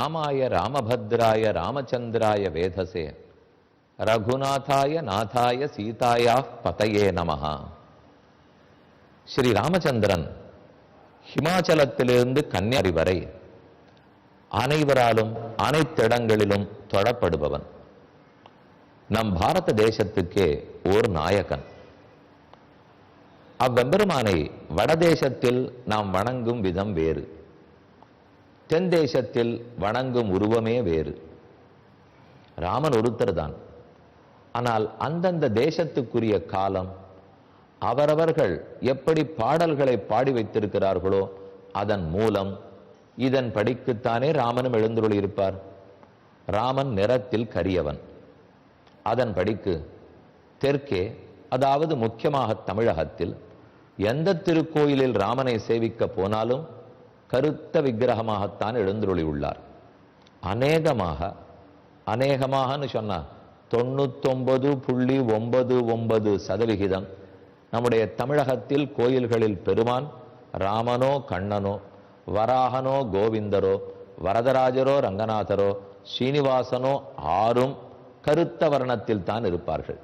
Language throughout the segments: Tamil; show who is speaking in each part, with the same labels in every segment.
Speaker 1: ராமாய ராமபத்ராய ராமச்சந்திராய வேதசே ரகுநாதாய நாதாய சீதாயா பதையே நமஹா ஸ்ரீ ராமச்சந்திரன் ஹிமாச்சலத்திலிருந்து கன்னியாரி வரை அனைவராலும் அனைத்திடங்களிலும் தொழப்படுபவன் நம் பாரத தேசத்துக்கே ஓர் நாயகன். அவ்வெம்பெருமானை வடதேசத்தில் நாம் வணங்கும் விதம் வேறு. தென் தேசத்தில் வணங்கும் உருவமே வேறு. ராமன் ஒருத்தர் தான். ஆனால் அந்தந்த தேசத்துக்குரிய காலம் அவரவர்கள் எப்படி பாடல்களை பாடி வைத்திருக்கிறார்களோ அதன் மூலம் இதன் படிக்குத்தானே ராமனும் எழுந்துருள் இருப்பார் ராமன் நிறத்தில் கரியவன். அதன் படிக்கு தெற்கே அதாவது முக்கியமாக தமிழகத்தில் எந்த திருக்கோயிலில் ராமனை சேவிக்க போனாலும் கருத்த விக்கிரகமாகத்தான் எழுந்துருளி உள்ளார் அநேகமாக அநேகமாகன்னு சொன்னால் தொண்ணூத்தொன்பது புள்ளி ஒன்பது ஒன்பது சதவிகிதம் நம்முடைய தமிழகத்தில் கோயில்களில் பெருமான் ராமனோ கண்ணனோ வராகனோ கோவிந்தரோ வரதராஜரோ ரங்கநாதரோ ஸ்ரீனிவாசனோ ஆறும் கருத்த வர்ணத்தில் தான் இருப்பார்கள்.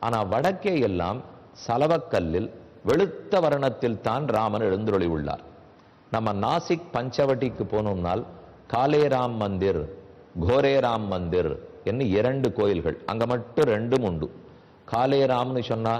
Speaker 1: ஆனால் வடக்கே எல்லாம் சலவக்கல்லில் வெளுத்த வர்ணத்தில் தான் ராமன் எழுந்துருளி உள்ளார் நம்ம நாசிக் பஞ்சவட்டிக்கு போனோம்னால் காலேராம் மந்திர் கோரேராம் மந்திர் என்று இரண்டு கோயில்கள். அங்க மட்டும் ரெண்டும் உண்டு. காலேராம்னு சொன்னா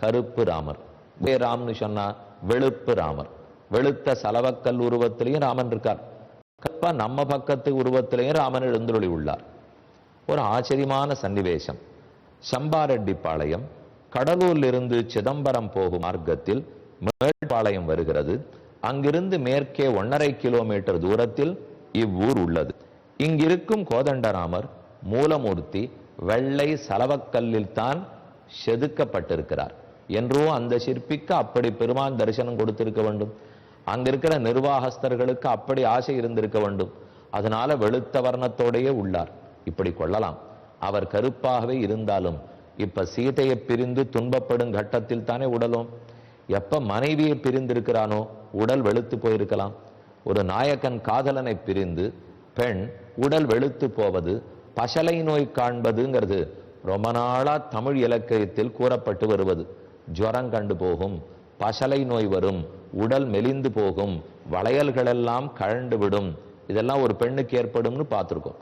Speaker 1: கருப்பு ராமர். கோரேராம்னு சொன்னா வெளுப்பு ராமர். வெளுத்த சலவக்கல் உருவத்திலையும் ராமன் இருக்கார். கப்பா நம்ம பக்கத்து உருவத்திலையும் ராமன் எழுந்துருளி உள்ளார். ஒரு ஆச்சரியமான சன்னிவேசம். சம்பாரெட்டிப்பாளையம் கடலூரிலிருந்து சிதம்பரம் போகும் மார்க்கத்தில் மேல்பாளையம் வருகிறது. அங்கிருந்து மேற்கே ஒன்றரை கிலோமீட்டர் தூரத்தில் இவ்வூர் உள்ளது. இங்கிருக்கும் கோதண்டராமர் மூலமூர்த்தி வெள்ளை சலவக்கல்லில் தான் செதுக்கப்பட்டிருக்கிறார். என்றோ அந்த சிற்பிக்கு அப்படி பெருமான் தரிசனம் கொடுத்திருக்க வேண்டும். அங்கிருக்கிற நிர்வாகஸ்தர்களுக்கு அப்படி ஆசை இருந்திருக்க வேண்டும். அதனால வெளுத்த வர்ணத்தோடையே உள்ளார். இப்படி கொள்ளலாம். அவர் கருப்பாகவே இருந்தாலும் இப்ப சீதையை பிரிந்து துன்பப்படும் கட்டத்தில் தானே உடலும். எப்ப மனைவியை பிரிந்திருக்கிறானோ உடல் வெளுத்து போயிருக்கலாம். ஒரு நாயகன் காதலனை பிரிந்து பெண் உடல் வெளுத்து போவது பசலை நோய் காண்பதுங்கிறது ரொம்ப நாளா தமிழ் இலக்கியத்தில் கூறப்பட்டு வருவது. ஜுரம் கண்டு போகும் பசலை நோய் வரும் உடல் மெலிந்து போகும் வளையல்களெல்லாம் கழண்டு விடும். இதெல்லாம் ஒரு பெண்ணுக்கு ஏற்படும்னு பார்த்துருக்கோம்.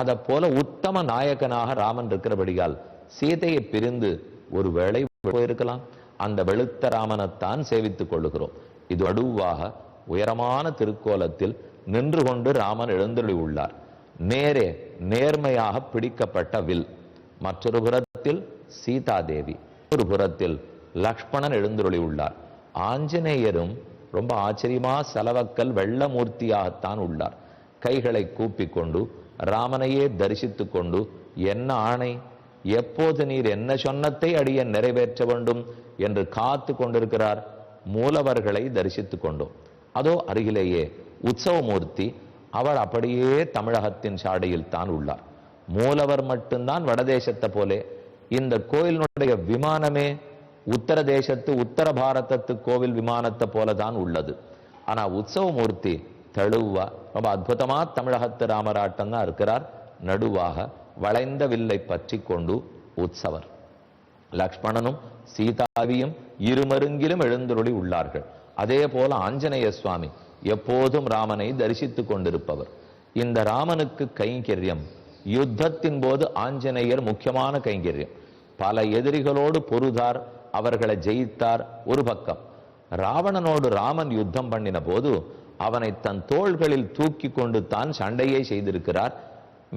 Speaker 1: அதை போல உத்தம நாயகனாக ராமன் இருக்கிறபடியால் சீதையை பிரிந்து ஒரு வேளை போயிருக்கலாம். அந்த வெளுத்த ராமனைத்தான் சேவித்துக் கொள்ளுகிறோம். இது அடுவாக உயரமான திருக்கோலத்தில் நின்று கொண்டு ராமன் எழுந்தருளி உள்ளார் நேரே நேர்மையாக பிடிக்கப்பட்ட வில். மற்றொரு புறத்தில் சீதாதேவி ஒரு புறத்தில் லக்ஷ்மணன் எழுந்தருளி உள்ளார் ஆஞ்சநேயரும் ரொம்ப ஆச்சரியமா செலவக்கல் வெள்ளமூர்த்தியாகத்தான் உள்ளார். கைகளை கூப்பிக்கொண்டு ராமனையே தரிசித்துக் கொண்டு என்ன ஆணை? எப்போது நீர் என்ன சொன்னத்தை அடிய நிறைவேற்ற வேண்டும்? என்று காத்து கொண்டிருக்கிறார் மூலவர்களை தரிசித்துக் கொண்டோம். அதோ அருகிலேயே உற்சவமூர்த்தி அவர் அப்படியே தமிழகத்தின் சாடையில் தான் உள்ளார். மூலவர் மட்டும்தான் வடதேசத்தை போலே இந்த கோயிலினுடைய விமானமே உத்தர தேசத்து உத்தர பாரதத்து கோவில் விமானத்தை போல தான் உள்ளது. ஆனா உற்சவமூர்த்தி தெளிவா ரொம்ப அற்புதமா தமிழகத்து ராமராட்டம் தான் இருக்கிறார். நடுவாக வளைந்த வில்லை பற்றி கொண்டு உற்சவர். லக்ஷ்மணனும் சீதாவியும் இருமருங்கிலும் எழுந்தருளி உள்ளார்கள். அதே போல ஆஞ்சநேய சுவாமி எப்போதும் ராமனை தரிசித்துக் கொண்டிருப்பவர். இந்த ராமனுக்கு கைங்கரியம் யுத்தத்தின் போது ஆஞ்சநேயர் முக்கியமான கைங்கரியம். பல எதிரிகளோடு பொருதார் அவர்களை ஜெயித்தார் ஒரு பக்கம். ராவணனோடு ராமன் யுத்தம் பண்ணின போது அவனை தன் தோள்களில் தூக்கி கொண்டு தான் சண்டையை செய்திருக்கிறார்.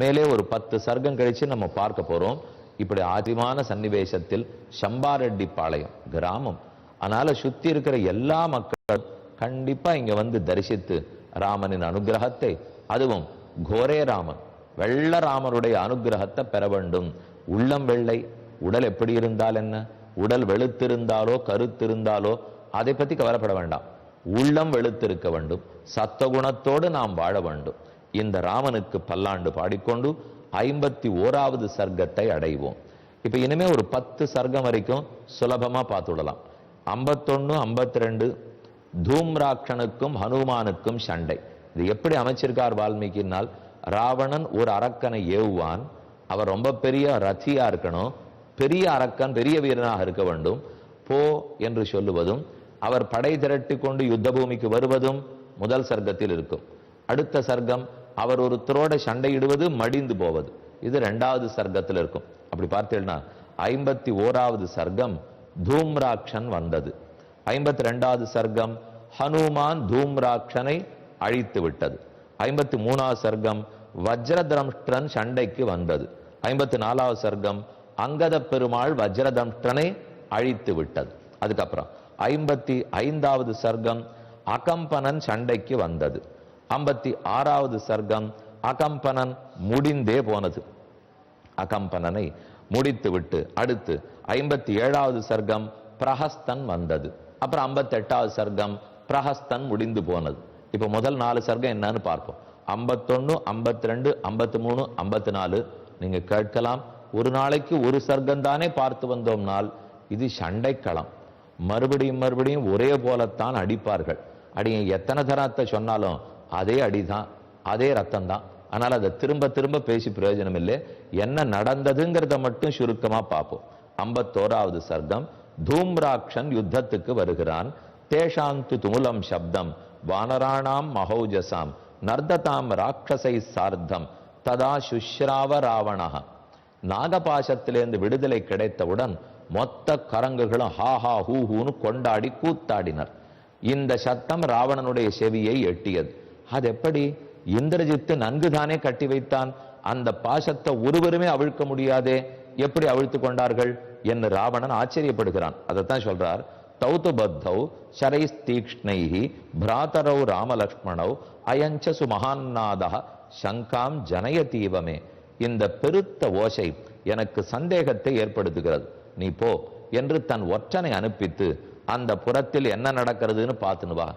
Speaker 1: மேலே ஒரு பத்து சர்க்கம் கழிச்சு நம்ம பார்க்க போறோம். இப்படி ஆச்சரியமான சன்னிவேசத்தில் சம்பாரெட்டி பாளையம் கிராமம். அதனால சுத்தி இருக்கிற எல்லா மக்களும் கண்டிப்பா இங்க வந்து தரிசித்து ராமனின் அனுகிரகத்தை அதுவும் கோரே ராமன் வெள்ள ராமருடைய அனுகிரகத்தை பெற வேண்டும். உள்ளம் வெள்ளை உடல் எப்படி இருந்தால் என்ன? உடல் வெளுத்திருந்தாலோ கருத்திருந்தாலோ அதை பத்தி கவலைப்பட வேண்டாம். உள்ளம் வெளுத்திருக்க வேண்டும். சத்த குணத்தோடு நாம் வாழ வேண்டும். இந்த ராமனுக்கு பல்லாண்டு பாடிக்கொண்டு ஐம்பத்தி ஓராவது சர்க்கத்தை அடைவோம். இப்போ இனிமே ஒரு பத்து சர்க்கம் வரைக்கும் சுலபமாக பார்த்துடலாம். ஐம்பத்தொன்னு ஐம்பத்தி ரெண்டு தூம்ராட்சனுக்கும் ஹனுமானுக்கும் சண்டை. இது எப்படி அமைச்சிருக்கார் வால்மீகினால் ராவணன் ஒரு அரக்கனை ஏவுவான். அவர் ரொம்ப பெரிய ரத்தியாக இருக்கணும். பெரிய அரக்கன் பெரிய வீரனாக இருக்க வேண்டும். போ என்று சொல்லுவதும் அவர் படை திரட்டி கொண்டு யுத்த பூமிக்கு வருவதும் முதல் சர்க்கத்தில் இருக்கும். அடுத்த சர்க்கம் அவர் ஒருத்தரோட சண்டையிடுவது மடிந்து போவது. இது ரெண்டாவது சர்க்கத்தில் இருக்கும். அப்படி பார்த்தீங்கன்னா ஐம்பத்தி ஓராவது சர்க்கம் தூம்ராக்ஷன் வந்தது. ஐம்பத்தி ரெண்டாவது சர்க்கம் ஹனுமான் தூம்ராக்ஷனை அழித்து விட்டது. ஐம்பத்தி மூணாவது சர்க்கம் வஜ்ரதம்ஷ்டன் சண்டைக்கு வந்தது. ஐம்பத்தி நாலாவது சர்க்கம் அங்கத பெருமாள் வஜ்ரதம்ஷ்டனை அழித்து விட்டது. அதுக்கப்புறம் ஐம்பத்தி ஐந்தாவது சர்க்கம் அகம்பனன் சண்டைக்கு வந்தது. ஐம்பத்தி ஆறாவது சர்க்கம் அகம்பனன் முடிந்தே போனது. அகம்பனனை முடித்துவிட்டு அடுத்து ஐம்பத்தி ஏழாவது சர்க்கம் பிரஹஸ்தன் வந்தது. அப்புறம் ஐம்பத்தி எட்டாவது சர்க்கம் பிரஹஸ்தன் முடிந்து போனது. இப்ப முதல் நாலு சர்க்கம் என்னன்னு பார்ப்போம். ஐம்பத்தொன்னு ஐம்பத்தி ரெண்டு ஐம்பத்தி மூணு ஐம்பத்தி நாலு நீங்க கேட்கலாம். ஒரு நாளைக்கு ஒரு சர்க்கம் தானே பார்த்து வந்தோம்னால் இது சண்டைக்களம். மறுபடியும் மறுபடியும் ஒரே போலத்தான் அடிப்பார்கள். அடிங்க எத்தனை தரத்தை சொன்னாலும் அதே அடிதான் அதே ரத்தம் தான். ஆனால் அதை திரும்ப திரும்ப பேசி பிரயோஜனம் இல்லை. என்ன நடந்ததுங்கிறத மட்டும் சுருக்கமா பார்ப்போம். ஐம்பத்தோராவது சர்க்கம் தூம்ராட்சன் யுத்தத்துக்கு வருகிறான். தேஷாந்து துமுலம் சப்தம் வானராணாம் மகௌஜசாம் நர்ததாம் ராட்சசை சார்த்தம் ததா சுஷ்ராவ ராவணா நாகபாசத்திலேருந்து விடுதலை கிடைத்தவுடன் மொத்த கரங்குகளும் ஹா ஹா ஹூ ஹூன்னு கொண்டாடி கூத்தாடினர். இந்த சத்தம் ராவணனுடைய செவியை எட்டியது. அது எப்படி? இந்திரஜித்து நன்குதானே கட்டி வைத்தான். அந்த பாசத்தை ஒருவருமே அவிழ்க்க முடியாதே. எப்படி அவிழ்த்து கொண்டார்கள்? என்று ராவணன் ஆச்சரியப்படுகிறான். அதைத்தான் சொல்றார். தௌத்து பத்தௌ சரைஸ்தீக்ஷ்ணைஹி பிராதரௌ ராமலக்ஷ்மணௌ அயஞ்ச சுமகான்னாதா சங்காம் ஜனயதீவமே. இந்த பெருத்த ஓசை எனக்கு சந்தேகத்தை ஏற்படுத்துகிறது. நீ போ என்று தன் ஒற்றனை அனுப்பித்து அந்த புறத்தில் என்ன நடக்கிறதுன்னு பார்த்துன்னு வா.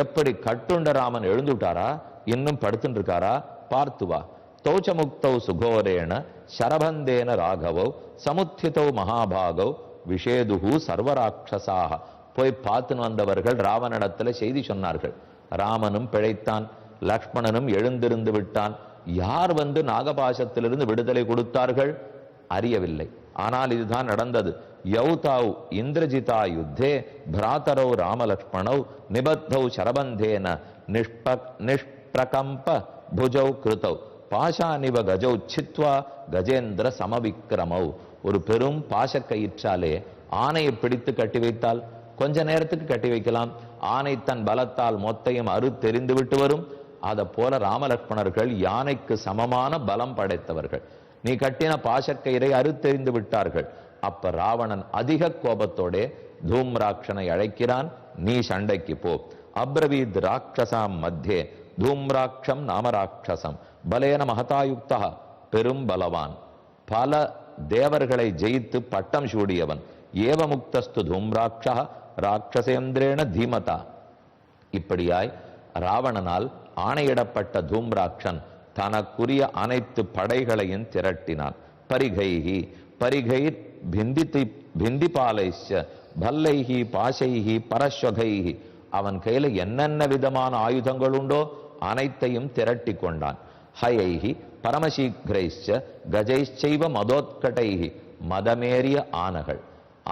Speaker 1: எப்படி கட்டுண்ட ராமன் எழுந்துட்டாரா இன்னும் படுத்துட்டு இருக்காரா பார்த்து வா. தௌச்சமுக்தௌ சுகோரேண சரபந்தேன ராகவோ சமுத்திதௌ மகாபாகவ் விஷேதுகு சர்வராட்சசாக. போய் பார்த்துன்னு வந்தவர்கள் ராவனிடத்துல செய்தி சொன்னார்கள். ராமனும் பிழைத்தான் லக்ஷ்மணனும் எழுந்திருந்து விட்டான். யார் வந்து நாகபாசத்திலிருந்து விடுதலை கொடுத்தார்கள்? அறியவில்லை. ஆனால் இதுதான் நடந்தது. யௌதாவ் இந்திரஜிதா யுத்தே பிராதரௌ ராமலக்ஷ்மணௌ நிபத்தௌ சரபந்தேன நிஷ்ப நிஷ்பிரகம்ப புஜௌ கிருதௌ பாஷானிவ கஜௌ சித்வா கஜேந்திர சமவிக்கிரமௌ ஒரு பெரும் பாசக்கயிற்றாலே ஆணையை பிடித்து கட்டி வைத்தால் கொஞ்ச நேரத்துக்கு கட்டி வைக்கலாம். ஆணை தன் பலத்தால் மொத்தையும் அறுத்தெறிந்து விட்டு வரும். அதை போல ராமலக்ஷ்மணர்கள் யானைக்கு சமமான பலம் படைத்தவர்கள். நீ கட்டின பாசக்கயிறை அறுத்தெறிந்து விட்டார்கள். அப்ப ராவணன் அதிக கோபத்தோட தூம்ராட்சனை அழைக்கிறான். நீ சண்டைக்கு போ. அப்ரவீத் ராட்சசாம் மத்தியே. தூம்ராட்சம் நாம ராட்சசம் பலேன மகதாயுக்தா பெரும் பலவான். பல தேவர்களை ஜெயித்து பட்டம் சூடியவன். ஏவமுக்தஸ்து தூம்ராட்சா ராட்சசேந்திரேன தீமதா. இப்படியாய் ராவணனால் ஆணையிடப்பட்ட தூம்ராட்சன் தனக்குரிய அனைத்து படைகளையும் திரட்டினான். பரிகைகி பரிகைர் பிந்திதி பிந்திபாலைச்ச பல்லைஹி பாசைஹி பரஸ்வகைஹி அவன் கையில என்னென்ன விதமான ஆயுதங்கள் உண்டோ அனைத்தையும் திரட்டி கொண்டான் ஹயைஹி பரமசீக்கிரைச்ச கஜைச்சைவ மதோத்கடைஹி மதமேறிய ஆனகள்.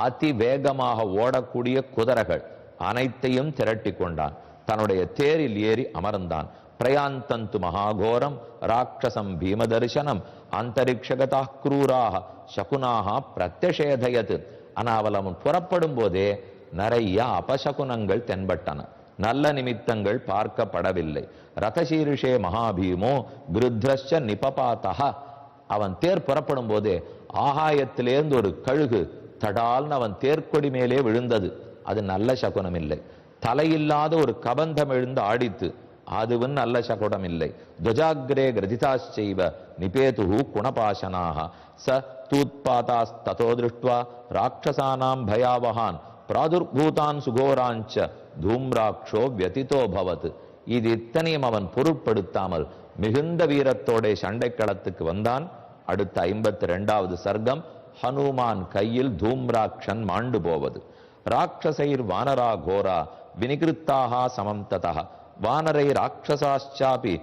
Speaker 1: அதி வேகமாக ஓடக்கூடிய குதிரைகள் அனைத்தையும் திரட்டி கொண்டான் தன்னுடைய தேரில் ஏறி அமர்ந்தான். பிரயாந்தந்து மகாகோரம் ராட்சசம் பீமதர்சனம் அந்தரிக்ஷகதா குரூராக சகுனாக பிரத்யஷேதயது ஆனால் அவன் புறப்படும் போதே நிறைய அபசகுனங்கள் தென்பட்டன நல்ல நிமித்தங்கள் பார்க்கப்படவில்லை ரதசீரிஷே மகாபீமோ கிருத்ரஷ நிபபாத்தா அவன் தேர் புறப்படும் போதே ஆகாயத்திலேருந்து ஒரு கழுகு தடால்னு அவன் தேர்க்கொடி மேலே விழுந்தது அது நல்ல சகுனம் இல்லை தலையில்லாத ஒரு கபந்தம் எழுந்து ஆடித்து ஆதுவன் அல்ல சகுடம் இல்லை துவஜாகிரே கிரதிதாச்சைவ நிபேது குணபாசனாக. ச தூத்பாதாஸ்ததோ திருஷ்டுவா ராட்சசானாம் பயாவகான் பிராதுர்பூதான் சுகோராஞ்ச தூம்ராட்சோ வியதிதோ பவத். இது இத்தனையும் அவன் பொருட்படுத்தாமல் மிகுந்த வீரத்தோட சண்டைக்களத்துக்கு வந்தான். அடுத்த ஐம்பத்தி ரெண்டாவது சர்க்கம் ஹனுமான் கையில் தூம்ராட்சன் மாண்டு போவது. ராட்சசைர் வானரா கோரா வினிகிருத்தாக சமம் ததா வானரை ராட்சசாச்சாபி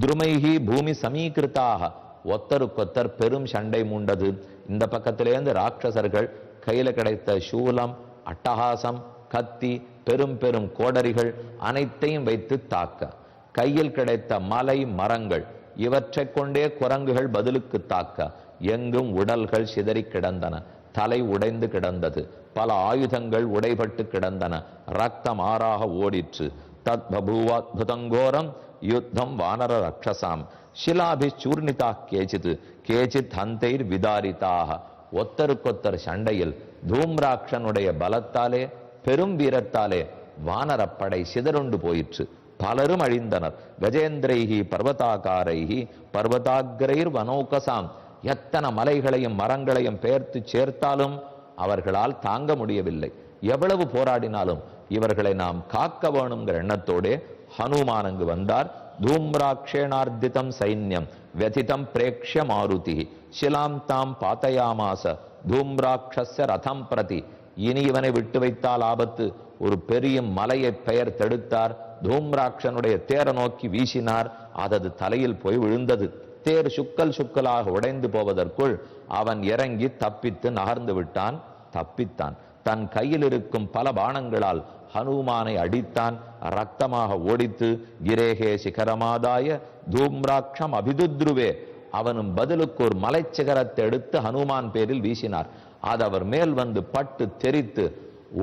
Speaker 1: துருமைஹி பூமி சமீகிருத்தாக ஒத்தருக்கொத்தர் பெரும் சண்டை மூண்டது. இந்த பக்கத்திலேருந்து ராட்சசர்கள் கையில் கிடைத்த சூலம் அட்டகாசம் கத்தி பெரும் பெரும் கோடரிகள் அனைத்தையும் வைத்து தாக்க. கையில் கிடைத்த மலை மரங்கள் இவற்றைக் கொண்டே குரங்குகள் பதிலுக்கு தாக்க. எங்கும் உடல்கள் சிதறி கிடந்தன தலை உடைந்து கிடந்தது பல ஆயுதங்கள் உடைபட்டு கிடந்தன ரத்தம் ஆறாக ஓடிற்று. தத் பபூவாத்புதங்கோரம் யுத்தம் வானர ரக்ஷசாம் சிலாபி சூர்ணிதா கேச்சித் கேச்சித் ஹந்தைர் விதாரிதாக ஒத்தருக்கொத்தர் சண்டையில் தூம்ராட்சனுடைய பலத்தாலே பெரும் வீரத்தாலே வானரப்படை சிதறுண்டு போயிற்று. பலரும் அழிந்தனர். கஜேந்திரைஹி பர்வதாகாரைஹி பர்வதாகிரைர் வனோகசாம் எத்தனை மலைகளையும் மரங்களையும் பெயர்த்து சேர்த்தாலும் அவர்களால் தாங்க முடியவில்லை. எவ்வளவு போராடினாலும் இவர்களை நாம் காக்க வேணுங்கிற எண்ணத்தோடு ஹனுமான் அங்கு வந்தார். தூம்ராட்சேனார்த்திதம் சைன்யம் வெதிதம் பிரேக்ஷ மாருதி சிலாம் தாம் பாத்தயாமாச தூம்ராட்சச ரதம் பிரதி. இனி இவனை விட்டு வைத்தால் ஆபத்து. ஒரு பெரிய மலையை பெயர் தடுத்தார். தூம்ராட்சனுடைய தேர நோக்கி வீசினார். அதது தலையில் போய் விழுந்தது. தேர் சுக்கல் சுக்கலாக உடைந்து போவதற்குள் அவன் இறங்கி தப்பித்து நகர்ந்து விட்டான். தப்பித்தான். தன் கையில் இருக்கும் பல பானங்களால் ஹனுமானை அடித்தான் ரத்தமாக ஓடித்து கிரேகே சிகரமாதாய தூம்ராட்சம் அபிதுத்ருவே அவனும் பதிலுக்கு ஒரு மலைச்சிகரத்தை எடுத்து ஹனுமான் பேரில் வீசினார். அது அவர் மேல் வந்து பட்டு தெரித்து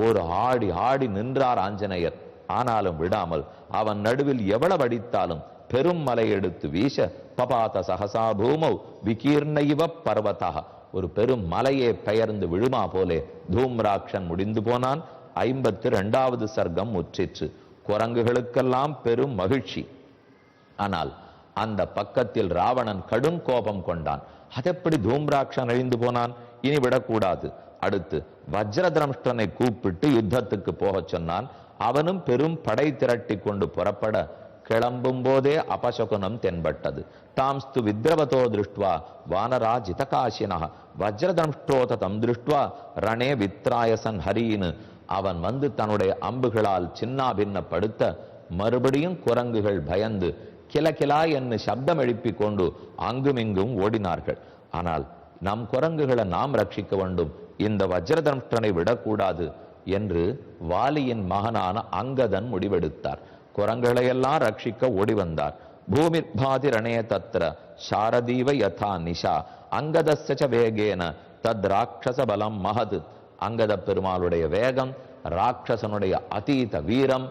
Speaker 1: ஒரு ஆடி ஆடி நின்றார் ஆஞ்சநேயர். ஆனாலும் விடாமல் அவன் நடுவில் எவ்வளவு அடித்தாலும் பெரும் மலை எடுத்து வீச பபாத சகசா பூமௌ விகீர்ணைவ பர்வதா. ஒரு பெரும் மலையே பெயர்ந்து விழுமா போலே தூம்ராட்சன் முடிந்து போனான். ஐம்பத்து இரண்டாவது சர்க்கம் முற்றிற்று. குரங்குகளுக்கெல்லாம் பெரும் மகிழ்ச்சி. ஆனால் அந்த பக்கத்தில் ராவணன் கடும் கோபம் கொண்டான். அதெப்படி தூம்ராட்சன் அழிந்து போனான்? இனி விடக்கூடாது. அடுத்து வஜ்ரதிரம்ஷ்டனை கூப்பிட்டு யுத்தத்துக்கு போகச் சொன்னான். அவனும் பெரும் படை திரட்டி கொண்டு புறப்பட கிளம்பும் போதே அபசகுனம் தென்பட்டது. தாம்ஸ்து வித்ரவதோ திருஷ்டுவா வானரா ஜிதகாசினா வஜ்ரதம்ஷ்டோதம் திருஷ்டுவா ரணே வித்ராயசன் ஹரீனு. அவன் வந்து தன்னுடைய அம்புகளால் சின்னாபின்னப்படுத்த மறுபடியும் குரங்குகள் பயந்து கிலகிலா என்று சப்தம் எழுப்பிக் கொண்டு அங்குமிங்கும் ஓடினார்கள். ஆனால் நம் குரங்குகளை நாம் ரட்சிக்க வேண்டும். இந்த வஜ்ரதம்ஷ்டனை விடக்கூடாது என்று வாலியின் மகனான அங்கதன் முடிவெடுத்தார். குரங்குகளையெல்லாம் ரட்சிக்க ஓடி வந்தார் பூமிர்பாதி ரணே தத்ர சாரதீவ யதா நிஷா அங்கதச வேகேன தத் ராட்சச பலம் மகது அங்கத பெருமாளுடைய வேகம் ராட்சசனுடைய அதீத வீரம்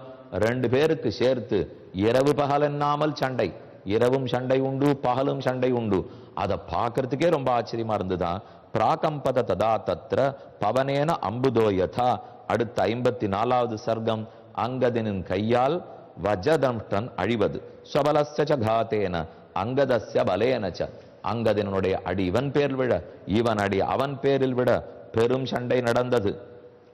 Speaker 1: ரெண்டு பேருக்கு சேர்த்து இரவு பகல் என்னாமல் சண்டை. இரவும் சண்டை உண்டு பகலும் சண்டை உண்டு. அதை பார்க்கறதுக்கே ரொம்ப ஆச்சரியமா இருந்துதான் பிராகம்பத ததா தத்ர பவனேன அம்புதோ யதா. அடுத்த ஐம்பத்தி நாலாவது சர்க்கம் அங்கதனின் கையால் வஜதம்டன் அழிவது. ஸ்வபலஸ்ய காத்தேன அங்கதஸ்ய பலேனச்ச அங்கதனுடைய அடி இவன் பேர் விழ இவன் அடி அவன் பேரில் விட பெரும் சண்டை நடந்தது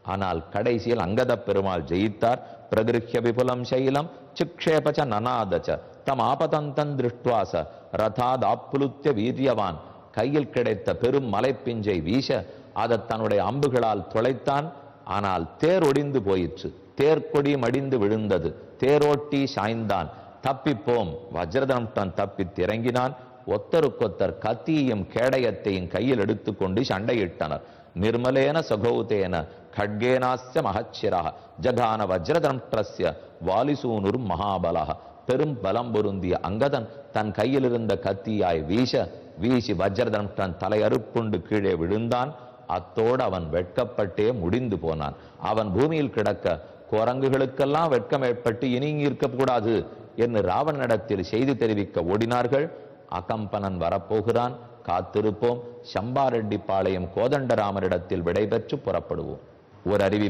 Speaker 1: ஆனால் கடைசியில் அங்கத பெருமாள் ஜெயித்தார் பிரகிருஹ்ய விபுலம் சைலம் சிக்ஷேபச்ச நனாதச்ச தம் ஆபதந்தன் திருஷ்டுவாச ரதாத் ஆப்புலுத்திய வீரியவான் கையில் கிடைத்த பெரும் மலைப்பிஞ்சை வீச அதை தன்னுடைய அம்புகளால் தொலைத்தான் ஆனால் தேர் ஒடிந்து போயிற்று தேர்கொடி மடிந்து விழுந்தது தேரோட்டி சாய்ந்தான். தப்பிப்போம். வஜ்ரதம்தான் தப்பி திறங்கினான் ஒத்தருக்கொத்தர் கத்தியையும் கேடயத்தையும் கையில் எடுத்துக்கொண்டு சண்டையிட்டனர். நிர்மலேன சகௌதேன கட்கேனாஸ்ய மகச்சிராக ஜகான வஜ்ரதம்டஸ்ய வாலிசூனுர் மகாபலாக பெரும் பலம் பொருந்திய அங்கதன் தன் கையிலிருந்த கத்தியாய் வீச வீசி வஜ்ரதன் தன் தலையறுப்புண்டு கீழே விழுந்தான். அத்தோடு அவன் வெட்கப்பட்டே முடிந்து போனான். அவன் பூமியில் கிடக்க குரங்குகளுக்கெல்லாம் வெட்கம் ஏற்பட்டு இனி இருக்கக்கூடாது என்று ராவணனிடத்தில் செய்தி தெரிவிக்க ஓடினார்கள். அகம்பனன் வரப்போகிறான். காத்திருப்போம். சம்பாரெட்டி பாளையம் கோதண்டராமரிடத்தில் விடைபெற்று புறப்படுவோம். ஒரு அறிவிப்பு.